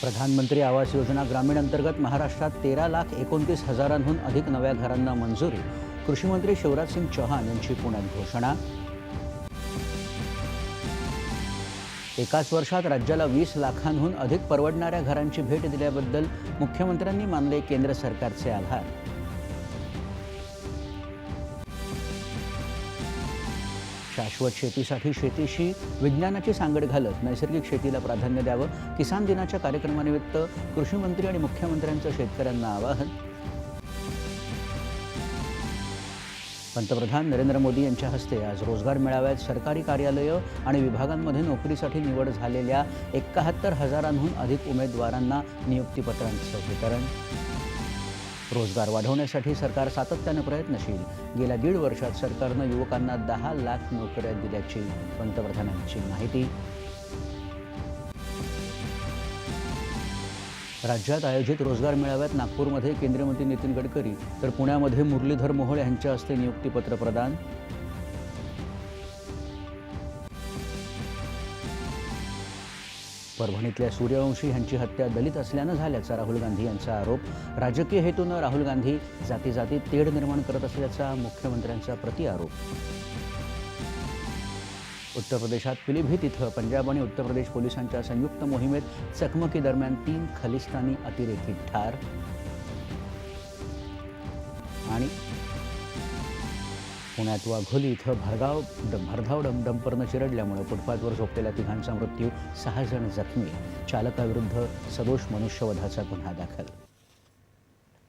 प्रधानमंत्री आवास योजना ग्रामीण अंतर्गत महाराष्ट्रात तेरा लाख एकोणतीस हजारांहून अधिक नव्या घरांना मंजुरी. कृषीमंत्री शिवराज सिंग चौहान यांची पुण्यात घोषणा. एकाच वर्षात राज्याला वीस लाखांहून अधिक परवडणाऱ्या घरांची भेट दिल्याबद्दल मुख्यमंत्र्यांनी मानले केंद्र सरकारचे आभार. शाश्वत शेतीसाठी शेतीशी विज्ञानाची सांगड घालत नैसर्गिक शेतीला प्राधान्य द्यावं किसान दिनाच्या कार्यक्रमानिमित्त कृषी मंत्री आणि मुख्यमंत्र्यांचं शेतकऱ्यांना आवाहन. पंतप्रधान नरेंद्र मोदी यांच्या हस्ते आज रोजगार मेळाव्यात सरकारी कार्यालयं आणि विभागांमध्ये नोकरीसाठी निवड झालेल्या एकाहत्तर हजारांहून अधिक उमेदवारांना नियुक्तीपत्रांचं वितरण. रोजगार वाढवण्यासाठी सरकार सातत्यानं प्रयत्नशील. गेल्या दीड वर्षात सरकारनं युवकांना दहा लाख नोकऱ्या दिल्याची पंतप्रधानांची माहिती. राज्यात आयोजित रोजगार मेळाव्यात नागपूरमध्ये केंद्रीय मंत्री नितीन गडकरी तर पुण्यामध्ये मुरलीधर मोहोळ यांच्या हस्ते नियुक्तीपत्र प्रदान. परभणीतल्या सूर्यवंशी यांची हत्या दलित असल्यानं झाल्याचा राहुल गांधी यांचा आरोप. राजकीय हेतूनं राहुल गांधी जाती जाती तेढ निर्माण करत असल्याचा मुख्यमंत्र्यांचा प्रतिआरोप उत्तर प्रदेशात पिलीभीत इथं पंजाब आणि उत्तर प्रदेश पोलिसांच्या संयुक्त मोहिमेत चकमकीदरम्यान तीन खलिस्तानी अतिरेकी ठार. पुण्यात वाघोली इथं भरगाव भरधाव डम डंपरनं चिरडल्यामुळे फुटपाथवर झोपलेल्या तिघांचा मृत्यू सहा जण जखमी चालकाविरुद्ध सदोष मनुष्यवधाचा गुन्हा दाखल